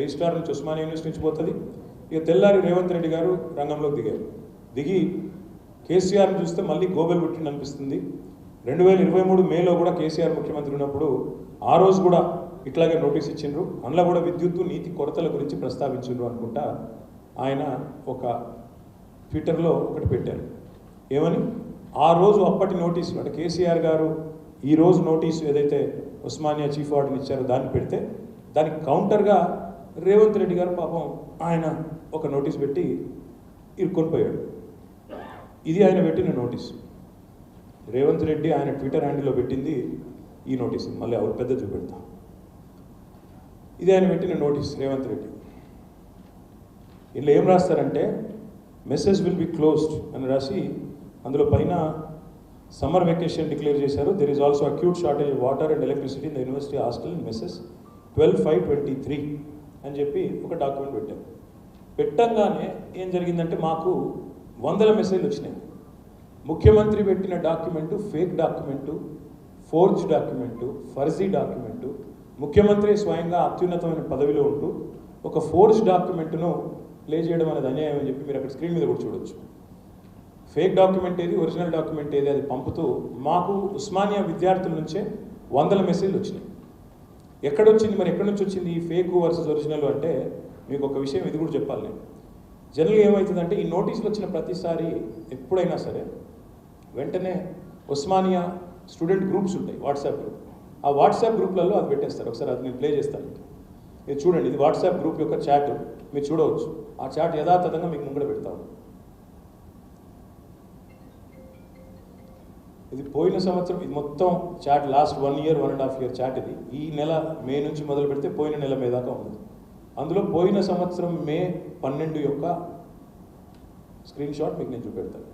Registrar నుంచి Osmania university నుంచి పోతుంది. ఇక తెల్లారి రేవంత్ రెడ్డి గారు రంగంలోకి దిగారు. దిగి కేసీఆర్ని చూస్తే మళ్ళీ గోబెల్ పుట్టింది అనిపిస్తుంది. రెండు వేల ఇరవై మూడు మేలో కూడా కేసీఆర్ ముఖ్యమంత్రి ఉన్నప్పుడు ఆ రోజు కూడా ఇట్లాగే నోటీస్ ఇచ్చిండ్రు. అందులో కూడా విద్యుత్తు నీతి కొరతల గురించి ప్రస్తావించిండ్రు అనుకుంటా ఆయన ఒక ట్విట్టర్లో ఒకటి పెట్టారు. ఏమని? ఆ రోజు అప్పటి నోటీసు అంటే కేసీఆర్ గారు ఈ రోజు నోటీసు ఏదైతే ఉస్మానియా చీఫ్ వార్డెన్ ఇచ్చారో దాన్ని పెడితే దానికి కౌంటర్గా రేవంత్ రెడ్డి గారు పాపం ఆయన ఒక నోటీస్ పెట్టి ఇరుక్కొని పోయాడు. ఇది ఆయన పెట్టిన నోటీస్. రేవంత్ రెడ్డి ఆయన ట్విట్టర్ హ్యాండిల్లో పెట్టింది ఈ నోటీస్. మళ్ళీ ఎవరు పెద్ద చూపెడతా. ఇది ఆయన పెట్టిన నోటీస్ రేవంత్ రెడ్డి. ఇందులో ఏం రాస్తారంటే మెసేజ్ విల్ బి క్లోజ్డ్ అని రాసి అందులో పైన సమ్మర్ వెకేషన్ డిక్లేర్ చేశారు. There is also acute shortage water and electricity in the university hostel in message twelve five twenty three అని చెప్పి ఒక డాక్యుమెంట్ పెట్టాం. పెట్టంగానే ఏం జరిగిందంటే మాకు వందల మెసేజ్లు వచ్చినాయి. ముఖ్యమంత్రి పెట్టిన document fake document forge document Farzi document ముఖ్యమంత్రి స్వయంగా అత్యున్నతమైన పదవిలో ఉంటూ ఒక ఫోర్జ్ డాక్యుమెంట్ను ప్లే చేయడం అనేది అన్యాయం అని చెప్పి మీరు అక్కడ స్క్రీన్ మీద కూడా చూడొచ్చు. ఫేక్ డాక్యుమెంట్ ఏది? ఒరిజినల్ డాక్యుమెంట్ ఏది? అది పంపుతూ మాకు ఉస్మానియా విద్యార్థుల నుంచే వందల మెసేజ్లు వచ్చినాయి. ఎక్కడొచ్చింది మరి ఎక్కడి నుంచి వచ్చింది ఈ ఫేక్ వర్సెస్ ఒరిజినల్ అంటే మీకు ఒక విషయం ఇది కూడా చెప్పాలి నేను. జనరల్గా ఏమవుతుందంటే ఈ నోటీసులు వచ్చిన ప్రతిసారి ఎప్పుడైనా సరే వెంటనే ఉస్మానియా స్టూడెంట్ గ్రూప్స్ ఉంటాయి వాట్సాప్ గ్రూప్. ఆ వాట్సాప్ గ్రూప్లలో అది పెట్టేస్తారు ఒకసారి అది నేను ప్లే చేస్తాను మీరు ఇది చూడండి ఇది వాట్సాప్ గ్రూప్ యొక్క చాట్ మీరు చూడవచ్చు. ఆ చాట్ యథాతథంగా మీకు ముంగడ పెడతాము ఇది పోయిన సంవత్సరం ఇది మొత్తం chat last one year one and half year chat ఇది. ఈ నెల మే నుంచి మొదలు పెడితే పోయిన నెల మే దాకా ఉంది అందులో పోయిన సంవత్సరం మే పన్నెండు యొక్క స్క్రీన్ షాట్ మీకు నేను చూపెడతాను.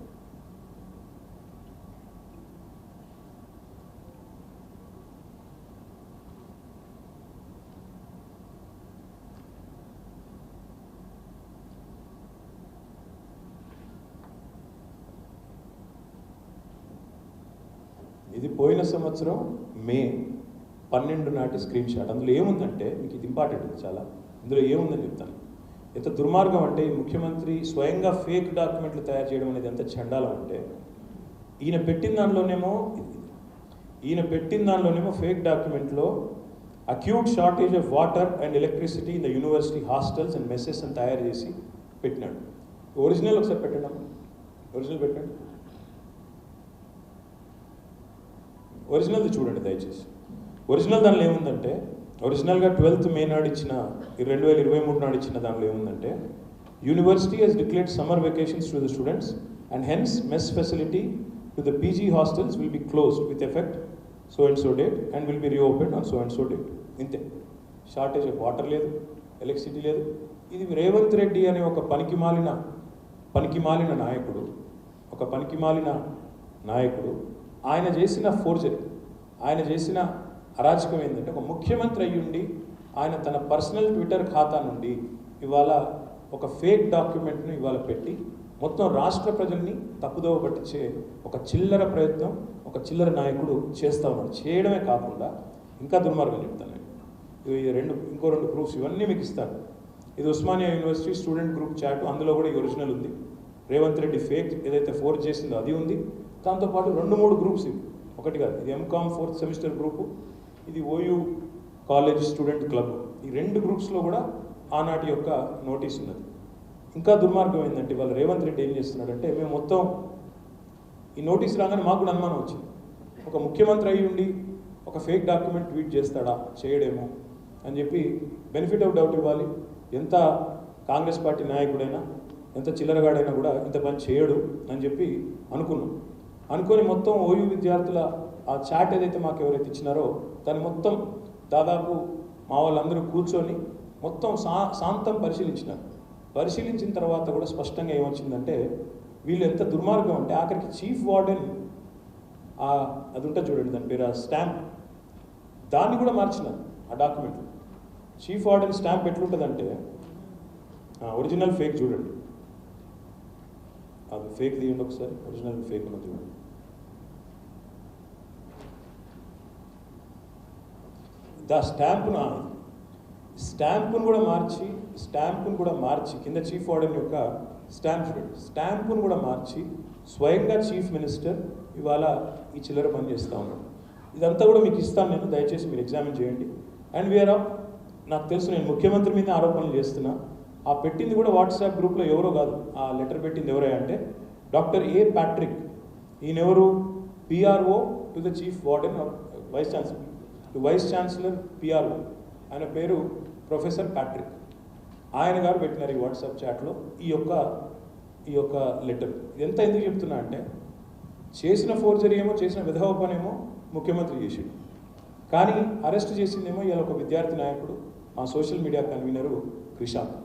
ఇది పోయిన సంవత్సరం మే పన్నెండు నాటి స్క్రీన్ షాట్ అందులో ఏముందంటే మీకు ఇది ఇంపార్టెంట్ చాలా. ఇందులో ఏముందని చెప్తాను. ఎంత దుర్మార్గం అంటే ఈ ముఖ్యమంత్రి స్వయంగా ఫేక్ డాక్యుమెంట్లు తయారు చేయడం అనేది ఎంత చండాలం అంటే ఈయన పెట్టిన దానిలోనేమో ఈయన పెట్టిన దానిలోనేమో fake డాక్యుమెంట్లో acute shortage of water and electricity in the university hostels and messes అని తయారు చేసి పెట్టినాడు. ఒరిజినల్ ఒకసారి పెట్టండి ఒరిజినల్ పెట్టండి. ఒరిజినల్ది చూడండి దయచేసి. ఒరిజినల్ దానిలో ఏముందంటే ఒరిజినల్గా ట్వెల్త్ మే నాడు ఇచ్చిన రెండు వేల ఇరవై మూడు నాడు ఇచ్చిన దానిలో ఏముందంటే university has declared summer vacations to the students and hence mess facility to the PG hostels will be closed with effect so and so date and will be reopen on so and so date ఇంతే. Shortage of water లేదు electricity లేదు. ఇది రేవంత్ రెడ్డి అనే ఒక పనికిమాలిన పనికిమాలిన నాయకుడు ఒక పనికిమాలిన నాయకుడు ఆయన చేసిన ఫోర్జరీ ఆయన చేసిన అరాచకం ఏంటంటే ఒక ముఖ్యమంత్రి అయ్యుండి ఆయన తన పర్సనల్ ట్విట్టర్ ఖాతా నుండి ఇవాళ ఒక ఫేక్ డాక్యుమెంట్ను ఇవాళ పెట్టి మొత్తం రాష్ట్ర ప్రజల్ని తప్పుదోవ పట్టించే ఒక చిల్లర ప్రయత్నం ఒక చిల్లర నాయకుడు చేస్తా ఉన్నాడు. చేయడమే కాకుండా ఇంకా దుర్మార్గం చెప్తాను నేను. ఇవి రెండు ఇంకో రెండు ప్రూఫ్స్ ఇవన్నీ మీకు ఇస్తాను. ఇది Osmania university student group chat అందులో కూడా ఈ ఒరిజినల్ ఉంది. రేవంత్ రెడ్డి ఫేక్ ఏదైతే ఫోర్స్ చేసిందో అది ఉంది. దాంతోపాటు రెండు మూడు గ్రూప్స్ ఇవి. ఒకటి కాదు ఇది ఎంకామ్ ఫోర్త్ సెమిస్టర్ గ్రూపు ఇది ఓయూ కాలేజ్ స్టూడెంట్ క్లబ్ ఈ రెండు గ్రూప్స్లో కూడా ఆనాటి యొక్క నోటీస్ ఉన్నది. ఇంకా దుర్మార్గం ఏంటంటే వాళ్ళు రేవంత్ రెడ్డి ఏం చేస్తున్నాడంటే మేము మొత్తం ఈ నోటీస్ రాగానే మాకు కూడా అనుమానం వచ్చింది. ఒక ముఖ్యమంత్రి అయి ఉండి ఒక ఫేక్ డాక్యుమెంట్ ట్వీట్ చేస్తాడా చేయడేమో అని చెప్పి బెనిఫిట్ ఆఫ్ డౌట్ ఇవ్వాలి. ఎంత కాంగ్రెస్ పార్టీ నాయకుడైనా ఎంత చిల్లరగాడైనా కూడా ఇంత పని చేయడు అని చెప్పి అనుకున్నాం. అనుకొని మొత్తం ఓయూ విద్యార్థుల ఆ చాట్ ఏదైతే మాకు ఎవరైతే ఇచ్చినారో దాన్ని మొత్తం దాదాపు మా వాళ్ళందరూ కూర్చొని మొత్తం సా శాంతం పరిశీలించినారు. పరిశీలించిన తర్వాత కూడా స్పష్టంగా ఏమొచ్చిందంటే వీళ్ళు ఎంత దుర్మార్గం అంటే ఆఖరికి చీఫ్ వార్డెన్ అది ఉంటుంది చూడండి దాని పేరు ఆ స్టాంప్. దాన్ని కూడా మార్చినారు ఆ డాక్యుమెంట్. చీఫ్ వార్డెన్ స్టాంప్ ఎట్లుంటుందంటే ఒరిజినల్ ఫేక్ చూడండి. అది ఫేక్ తీయండి ఒకసారి ఒరిజినల్ ఫేక్ ఉన్నది చూడండి ద స్టాంప్ స్టాంపును కూడా మార్చి స్టాంపును కూడా మార్చి కింద చీఫ్ వార్డెన్ యొక్క స్టాంప్ చూడండి. స్టాంపును కూడా మార్చి స్వయంగా చీఫ్ మినిస్టర్ ఇవాళ ఈ చిల్లర పని చేస్తూ ఉన్నాడు. ఇదంతా కూడా మీకు ఇస్తాను నేను దయచేసి మీరు ఎగ్జామిన్ చేయండి. అండ్ వీఆర్ అప్ నాకు తెలుసు నేను ముఖ్యమంత్రి మీద ఆరోపణలు చేస్తున్నా. ఆ పెట్టింది కూడా వాట్సాప్ గ్రూప్లో ఎవరో కాదు. ఆ లెటర్ పెట్టింది ఎవరే అంటే doctor A Patrick ఈయనెవరు? PRO to the chief warden vice chancellor to vice chancellor PRO ఆయన పేరు ప్రొఫెసర్ ప్యాట్రిక్ ఆయన గారు పెట్టినారు ఈ వాట్సాప్ చాట్లో ఈ యొక్క ఈ యొక్క లెటర్. ఎంత ఎందుకు చెప్తున్నా అంటే చేసిన ఫోర్జరీ ఏమో చేసిన విధవ పనేమో ముఖ్యమంత్రి చేసిండు. కానీ అరెస్ట్ చేసిందేమో ఇవాళ ఒక విద్యార్థి నాయకుడు మా సోషల్ మీడియా కన్వీనరు క్రిషాంత్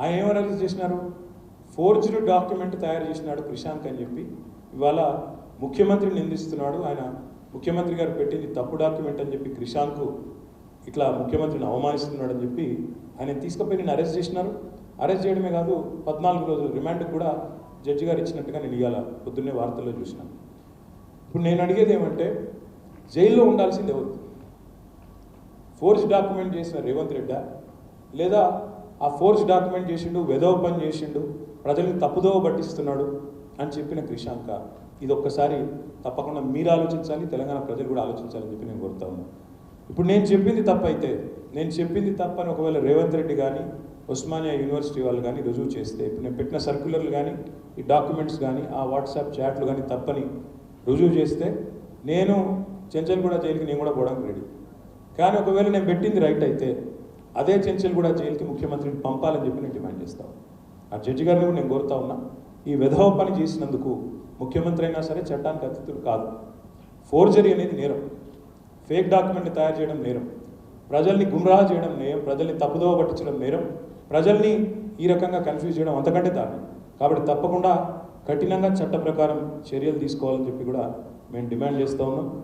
ఆయన ఏమో అరెస్ట్ చేసినారు ఫోర్జ్డ్ డాక్యుమెంట్ తయారు చేసినాడు ప్రశాంత్ అని చెప్పి. ఇవాళ ముఖ్యమంత్రి నిందిస్తున్నాడు. ఆయన ముఖ్యమంత్రి గారు పెట్టింది తప్పు డాక్యుమెంట్ అని చెప్పి క్రిషాంక్ ఇట్లా ముఖ్యమంత్రిని అవమానిస్తున్నాడు అని చెప్పి ఆయన తీసుకుపోయి నేను అరెస్ట్ చేసినారు. అరెస్ట్ చేయడమే కాదు పద్నాలుగు రోజులు రిమాండ్ కూడా జడ్జి గారు ఇచ్చినట్టుగా నేను ఇవ్వాల పొద్దున్నే వార్తల్లో చూసినాను ఇప్పుడు నేను అడిగేది ఏమంటే జైల్లో ఉండాల్సింది ఎవరు? ఫోర్స్ డాక్యుమెంట్ చేసిన రేవంత్ రెడ్డా లేదా ఆ ఫోర్స్ డాక్యుమెంట్ చేసిండు వెదవ పని చేసిండు ప్రజల్ని తప్పుదోవ పట్టిస్తున్నాడు అని చెప్పిన క్రిషాంక ఇది ఒక్కసారి తప్పకుండా మీరు ఆలోచించాలి తెలంగాణ ప్రజలు కూడా ఆలోచించాలని చెప్పి నేను కోరుతా ఉన్నాను ఇప్పుడు నేను చెప్పింది తప్పైతే నేను చెప్పింది తప్పని ఒకవేళ రేవంత్ రెడ్డి కానీ ఉస్మానియా యూనివర్సిటీ వాళ్ళు కానీ రుజువు చేస్తే ఇప్పుడు నేను పెట్టిన సర్క్యులర్లు కానీ ఈ డాక్యుమెంట్స్ కానీ ఆ వాట్సాప్ చాట్లు కానీ తప్పని రుజువు చేస్తే నేను చెంచల్ కూడా జైలుకి నేను కూడా పోవడానికి రెడీ. కానీ ఒకవేళ నేను పెట్టింది రైట్ అయితే అదే చెంచల్ కూడా జైలుకి ముఖ్యమంత్రిని పంపాలని చెప్పి నేను డిమాండ్ చేస్తాను ఆ జడ్జి గారిని కూడా నేను కోరుతా ఉన్నా. ఈ విధవ పని చేసినందుకు ముఖ్యమంత్రి అయినా సరే చట్టానికి అతిథుడు కాదు. ఫోర్జరీ అనేది నేరం. ఫేక్ డాక్యుమెంట్ని తయారు చేయడం నేరం. ప్రజల్ని గుమ్రాహ చేయడం నేరం. ప్రజల్ని తప్పుదోవ పట్టించడం నేరం. ప్రజల్ని ఈ రకంగా కన్ఫ్యూజ్ చేయడం అంతకంటే దారుణం. కాబట్టి తప్పకుండా కఠినంగా చట్ట ప్రకారం చర్యలు తీసుకోవాలని చెప్పి కూడా మేము డిమాండ్ చేస్తూ ఉన్నాం.